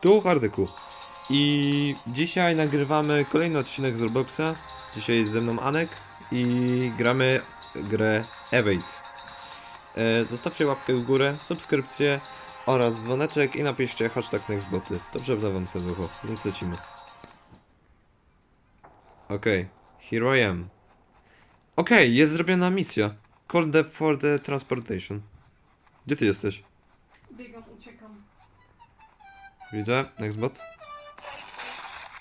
Tu hardyku. I dzisiaj nagrywamy kolejny odcinek z. Dzisiaj jest ze mną Anek i gramy grę Evade. E, zostawcie łapkę w górę, subskrypcję oraz dzwoneczek i napiszcie hashtag nextboty. Dobrze w wam serducho, więc lecimy. Okej, here I am. Okej, jest zrobiona misja. Call the for the transportation. Gdzie ty jesteś? Biegam, uciekam. Widzę, nextbot.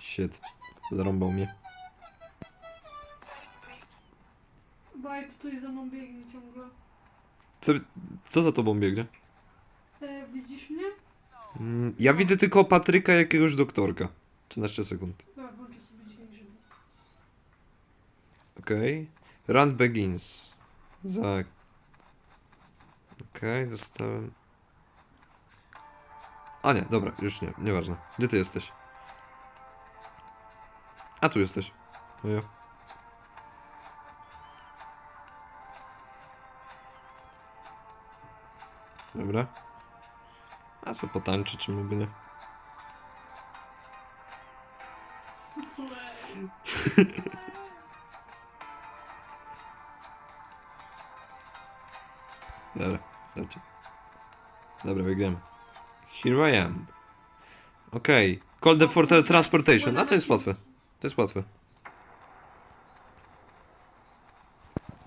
Shit, zarąbał mnie. Baj, to tutaj za mną biegnie ciągle. Co, co za tobą biegnie? E, widzisz mnie? Mm, Ja widzę tylko Patryka jakiegoś doktorka. 13 sekund. Dobra, włączę sobie dźwięk, żeby... Okej. Run begins. Za... Okej, dostałem... A nie, dobra, już nie, nieważne. Gdzie ty jesteś? A tu jesteś. No ja. Dobra. A co potańczy, czy by nie? Dobra, starczy. Dobra, biegniemy. Here I am. Okej. Call the for transportation. A to jest łatwe. To jest łatwe.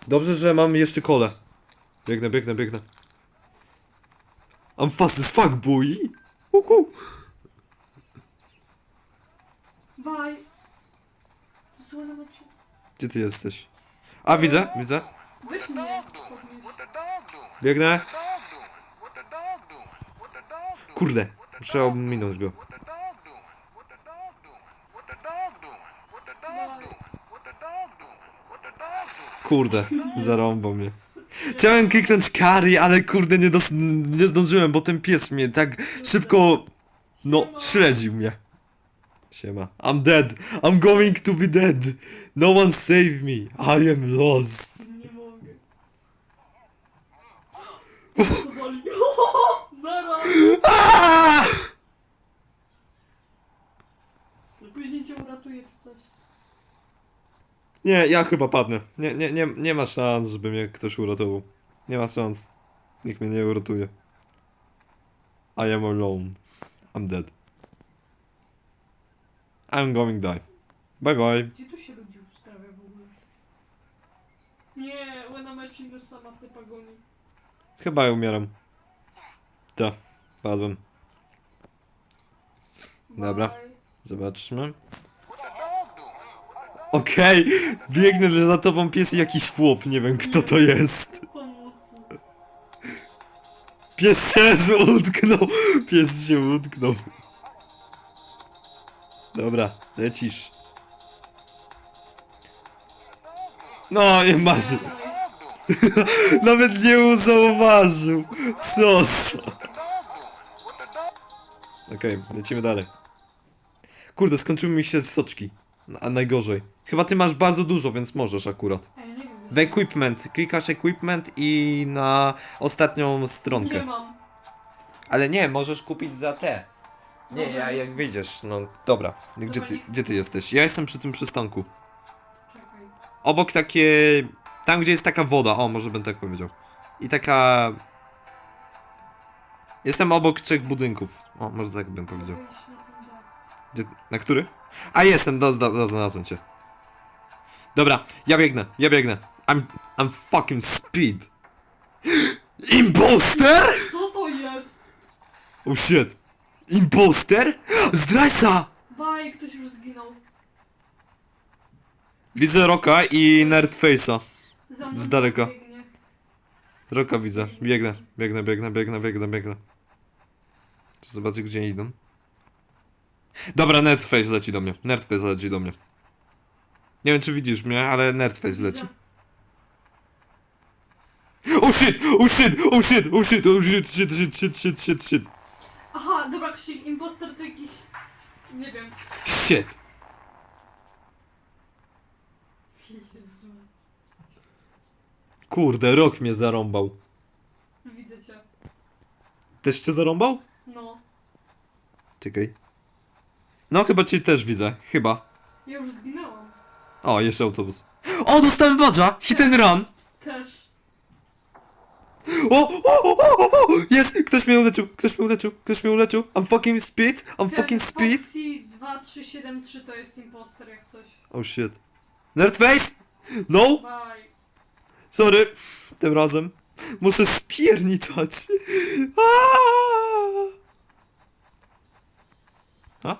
Dobrze, że mam jeszcze kole. Biegnę, biegnę, biegnę. I'm fast as fuck, boy. Uhu. Cię. Gdzie ty jesteś? A, widzę, widzę. Weź mnie. podnieś. Biegnę. Kurde, muszę ominąć go. Kurde, zarąbał mnie. Chciałem kliknąć carry, ale kurde nie, dos- nie zdążyłem, bo ten pies mnie tak szybko, no, śledził mnie. Siema. I'm dead. I'm going to be dead. No one save me. I am lost. Nie mogę. Nara! Aaaa! Później cię uratuje czy coś. Nie, ja chyba padnę. Nie, nie, nie, nie ma szans, żeby mnie ktoś uratował. Nie ma szans. Nikt mnie nie uratuje. I am alone. I'm dead. I'm going die. Bye bye. Gdzie tu się ludzi ustawia w ogóle? Nie, Łena Marcin sama w tej pagoni. Chyba ja umieram. Tak, padłem. Dobra. Zobaczmy. Okej, biegnę za tobą pies i jakiś chłop, nie wiem kto to jest. Pomocy. Pies się utknął, pies się utknął. Dobra, lecisz. No, nie masz. Nawet nie zauważył. Co za... Okej, lecimy dalej. Kurde, skończyły mi się soczki. A najgorzej. Chyba ty masz bardzo dużo, więc możesz akurat. A ja nie wiem. W equipment. Klikasz equipment i na ostatnią Nie stronkę. mam. Ale nie, możesz kupić za te. Nie, ja jak wyjdziesz, no dobra. Gdzie ty, gdzie ty jesteś? Ja jestem przy tym przystanku. Czekaj. Obok takie... Tam, gdzie jest taka woda. O, może bym tak powiedział. I taka... Jestem obok trzech budynków. O, może tak bym powiedział. Gdzie, na który? A jestem, do, do, do, znalazłem cię. Dobra, ja biegnę, ja biegnę. I'm, I'm fucking speed. Imposter? Co to jest? Oh shit. Imposter? Zdrajca! Baj, ktoś już zginął. Widzę Roka i Nerdface'a. Z daleka. Roka widzę. Biegnę, biegnę, biegnę, biegnę, biegnę, biegnę. Czy zobaczę gdzie idą? Dobra, Nerdface leci do mnie. Nerdface leci do mnie. Nie wiem czy widzisz mnie, ale Nerdface leci. Oh shit! Oh shit! Oh shit! Oh shit! Oh shit! Shit! Shit! Shit! Shit! Shit! Shit! Aha, dobra, Krzysiek, imposter to jakiś... Nie wiem. Shit! Jezu. Kurde, rok mnie zarąbał. Widzę cię. Też cię zarąbał? Czekaj. No, chyba cię też widzę. Chyba. Ja już zginęłam. O, jeszcze autobus. O, dostałem badża! Hit and run! Też. O, o, o, o, o, o! Jest! Ktoś mnie uleczył, ktoś mnie uleczył, ktoś mnie uleczył. I'm fucking speed, I'm fucking speed. Foxy 2373 to jest imposter jak coś. Oh shit. Nerdface! No! Bye. Sorry. Tym razem. Muszę spierniczać. Aaaa! A?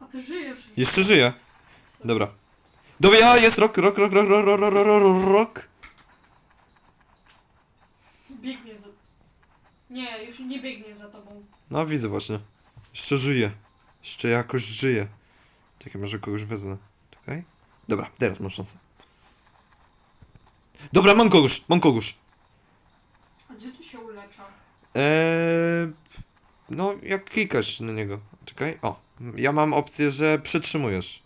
A ty żyjesz. Jeszcze żyję. Co? Dobra. Dobra, ja jest rok, rok, rok, rok, rok, rok, rok, rok, rok, rok. Biegnie za... Nie, już nie biegnie za tobą. No widzę właśnie. Jeszcze żyję. Jeszcze jakoś żyję. Czekaj, może kogoś wezmę. Czekaj. Dobra, teraz mam szansę. Dobra, mam kogoś, mam kogoś. A gdzie tu się ulecza? Eee, no, jak klikasz na niego. Czekaj, o. Ja mam opcję, że przytrzymujesz.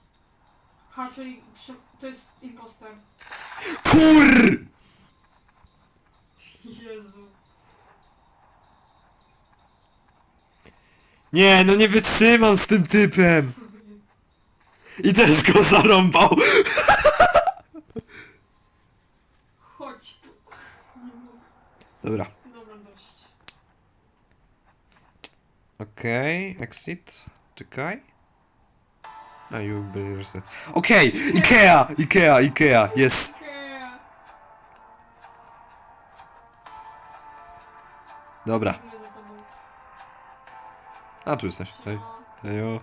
Ha, czyli to jest imposter. KUR! Jezu. Nie, no nie wytrzymam z tym typem. I też go zarąbał. Chodź tu. Dobra. Dobra, dość. Okej, exit. Czekaj. A you believe that. Okej, Ikea, Ikea, Ikea, jest. Okej. Dobra. A tu jesteś. Hej. Hejo.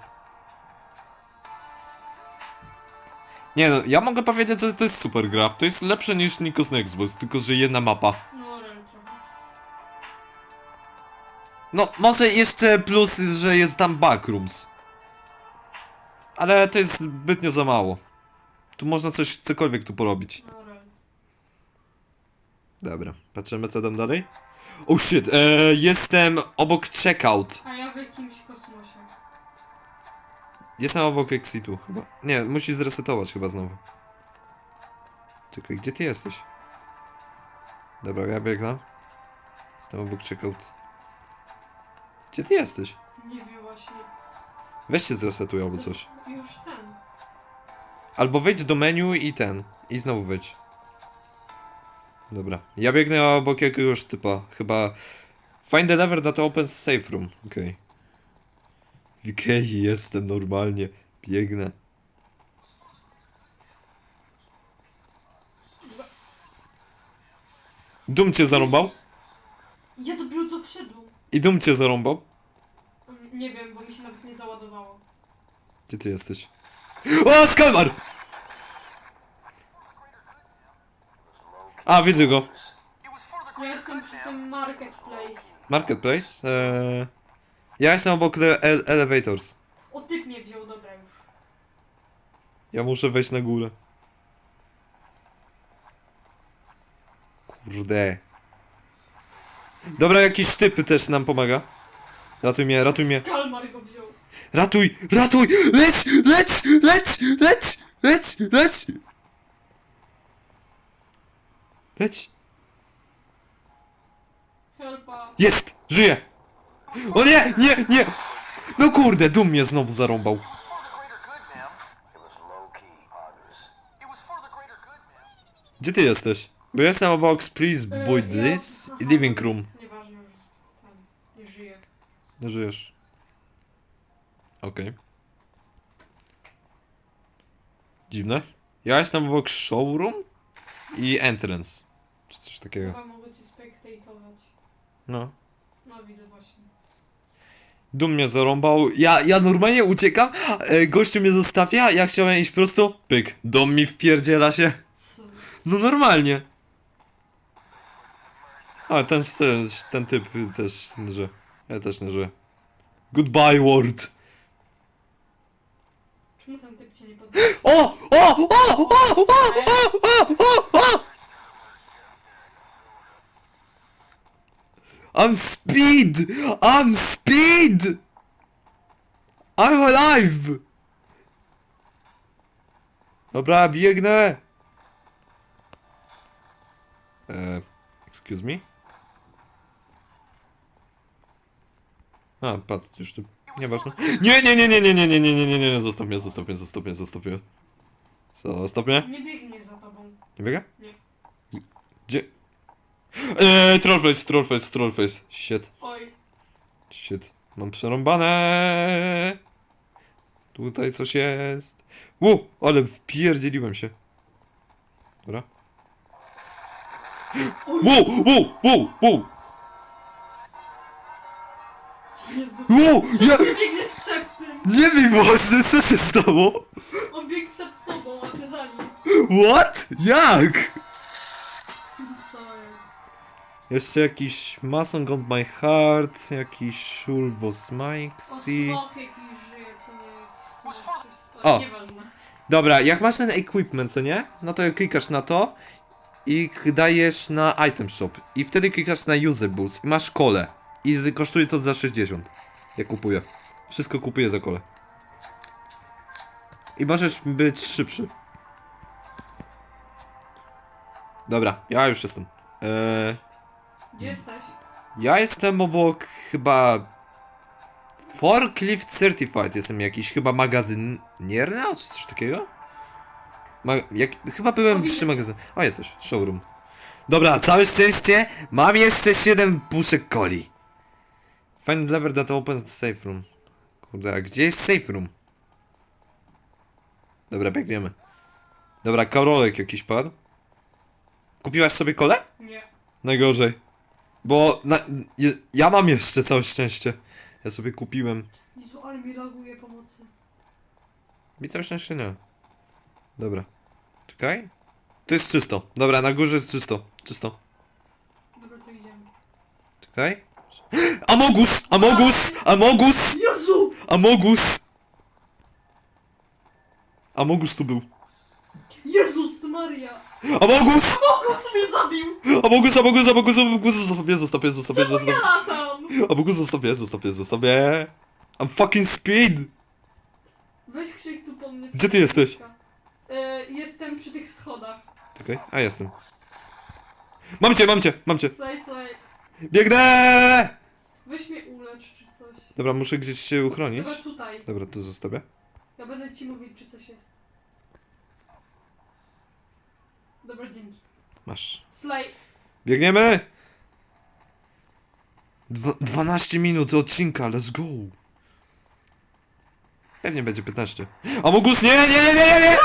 Nie no, ja mogę powiedzieć, że to jest super gra. To jest lepsze niż Nikos Xbox, tylko że jedna mapa. No, może jeszcze plus, że jest tam backrooms. Ale to jest zbytnio za mało. Tu można coś, cokolwiek tu porobić. Dobra, patrzymy co tam dalej. Oh shit, e, jestem obok checkout. A ja w jakimś kosmosie. Jestem obok exitu chyba. Nie, musisz zresetować chyba znowu. Czekaj, gdzie ty jesteś? Dobra, ja biegnę. Jestem obok checkout. Gdzie ty jesteś? Nie wiem właśnie. Weź się zresetuj albo coś. Już ten. Albo wejdź do menu i ten. I znowu wejdź. Dobra. Ja biegnę obok jakiegoś typa. Chyba... Find the lever that opens safe room. Okej. W Ikei jestem normalnie. Biegnę. Dum cię zarąbał? Ja dopiero co wszedł. I Dum cię zarąbał? Nie wiem, bo mi się nawet nie załadowało. Gdzie ty jesteś? O, skalmar! A, widzę go. Ja jestem przy tym marketplace. Marketplace? Eee, ja jestem obok le- ele- elevators. O, typ mnie wziął, dobra już. Ja muszę wejść na górę. Kurde. Dobra, jakiś typy też nam pomaga. Ratuj mnie, ratuj mnie. Kalmar go wziął. Ratuj, ratuj! Leć, leć, leć, leć, leć, leć! Leć. Helpa. Jest! Żyję! O nie, nie, nie! No kurde, dum mnie znowu zarąbał. Gdzie ty jesteś? Bo jestem obok Please Boy This Living Room. Nieważne już. Tam, nie żyje. Nie żyjesz. Okej. Dziwne. Ja jestem obok showroom i entrance. Czy coś takiego. Chyba mogę cię spektatować. No. No widzę właśnie. Dum mnie zarąbał. Ja, ja normalnie uciekam, e, gościu mnie zostawia, ja chciałem iść prosto. Pyk. Dom mi wpierdziela się. Co? No normalnie. A, ten, ten, ten typ też żyje. Ja też nie żyję. Goodbye world. Czemu ten typ cię nie podał? O! O! O! O! O! O! O! O! I'm speed! I'm speed! I'm alive! Dobra, biegnę! E, excuse me? A, padł już tu. Nieważne. Nie, nie, nie, nie, nie, nie, nie, nie, nie, nie, nie, zostaw mnie, zostaw mnie, zostaw mnie, zostaw mnie. Zostaw mnie. Nie biegnie za tobą. Nie biega? Nie. Gdzie? Eee, trollface, trollface, trollface. Shit, Oj. shit. Mam przerąbane. Tutaj coś jest. Ło, ale wpierdzieliłem się. Dobra. Wow, wow, wow, wow. Jezu. Wow, ja Nie biegniesz przed tym. nie wiem właśnie, co się stało. On biegł przed tobą, a ty za nim. What? Jak? Co jest? Jeszcze jakiś Mason Got My Heart, jakiś Shulvos O, Mikesy. smok jakiś żyje, co nie jakiś smok, coś- O. O, nieważne. Dobra, jak masz ten equipment, co nie? No to klikasz na to i k- dajesz na item shop. I wtedy klikasz na usables i masz kole. I z- kosztuje to za 60. Ja kupuję. Wszystko kupuję za kole. I możesz być szybszy. Dobra, ja już jestem. Eee, Gdzie jesteś? ja jestem obok chyba Forklift Certified jestem jakiś, chyba magazynierny, czy coś takiego? Ma jak, chyba byłem O, przy magazyn. O, jesteś, showroom. Dobra, całe szczęście, mam jeszcze 7 puszek coli. Find lever that opens the safe room. Kurde, a gdzie jest safe room? Dobra, biegniemy. Dobra, Karolek jakiś padł. Kupiłaś sobie kole? Nie. Najgorzej. Bo na, je, ja mam jeszcze całe szczęście. Ja sobie kupiłem. Jezu, ale mi laguje pomocy. Mi całe szczęście nie. Dobra. Czekaj. Tu jest czysto. Dobra, na górze jest czysto. Czysto. Dobra, to idziemy. Czekaj. Amogus! Amogus! Amogus! Jezu! Amogus! Amogus tu był. Jezus Maria! Amogus! Fokus mnie zabił! Amogus, Amogus, Amogus, Amogus, zostaw mnie, zostaw mnie, zostaw mnie, Czemu zostaw ja latam? Amogus, zostaw mnie, zostaw mnie, zostaw mnie. I'm fucking speed! Weź krzyk tu po mnie. Gdzie ty jesteś? E, jestem przy tych schodach. Czekaj, a jestem. Mam cię, mam cię, mam cię. Slaj, slaj. Biegnę! Weź mnie ulecz czy coś. Dobra, muszę gdzieś się uchronić. Dobra, tutaj. Dobra, to zostawię. Ja będę ci mówić, czy coś jest. Dobra, dzięki. Masz. Slaj. Biegniemy! Dwa, 12 minut odcinka, let's go! Pewnie będzie 15. Amogus, nie, nie, nie, nie, nie!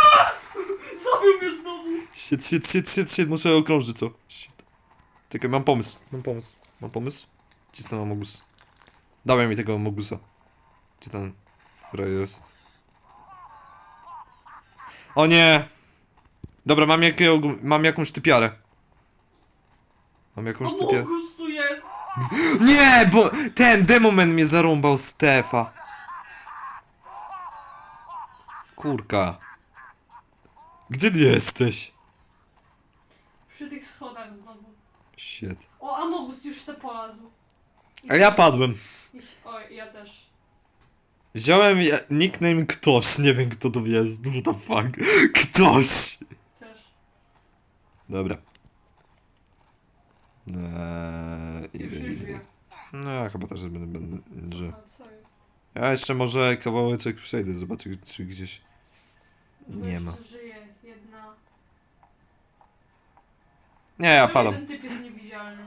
Zabił mnie znowu! Shit, shit, shit, shit, shit, muszę okrążyć to. Shit. Czekaj, mam pomysł, mam pomysł, mam pomysł. Cisnę Amogus. Dawaj mi tego Amogusa. Gdzie ten frajer jest? O nie! Dobra, mam, jakiego, mam jakąś typiarę. Mam jakąś typiarę. Amogus tu jest! Nie, bo ten demoman mnie zarąbał Stefa. Kurka. Gdzie ty jesteś? Przy tych schodach znowu. Shit. O, Amogus już se polazł. I A ja padłem. I- Oj, ja też. Wziąłem ja- nickname ktoś, nie wiem kto to jest, what the fuck. Ktoś. Też. Dobra. Eee, Już nie żyję. No ja chyba też będę, będę że... A co jest? Ja jeszcze może kawałeczek przejdę, zobaczę czy gdzieś nie ma. żyje jedna. Nie, ja padam. Jeden typ jest niewidzialny.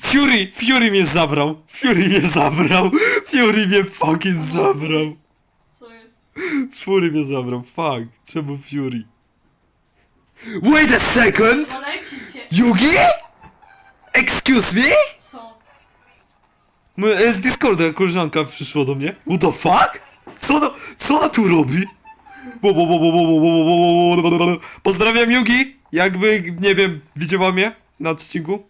Fury! Fury mnie zabrał! Fury mnie zabrał! Fury mnie fucking zabrał! Co jest? Fury mnie zabrał, fuck. Czemu Fury? Wait a second! No. Yugi? Excuse me? Co? M- e, Z Discorda koleżanka przyszła do mnie. What the fuck? Co ona, co ona tu robi? Pozdrawiam Yugi! Jakby, nie wiem, widziała mnie na odcinku.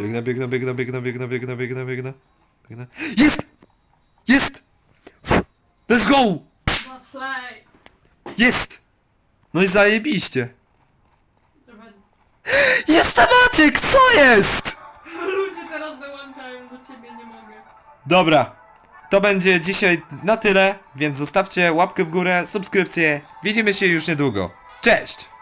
Biegnę, biegnę, biegnę, biegnę, biegnę, biegnę, biegnę, biegnę. Biegnę. Jest! Jest! Let's go! Jest! No i zajebiście. Jeszcze Maciek, co jest? Ludzie teraz dołączają do ciebie, nie mogę. Dobra, to będzie dzisiaj na tyle, więc zostawcie łapkę w górę, subskrypcję. Widzimy się już niedługo. Cześć!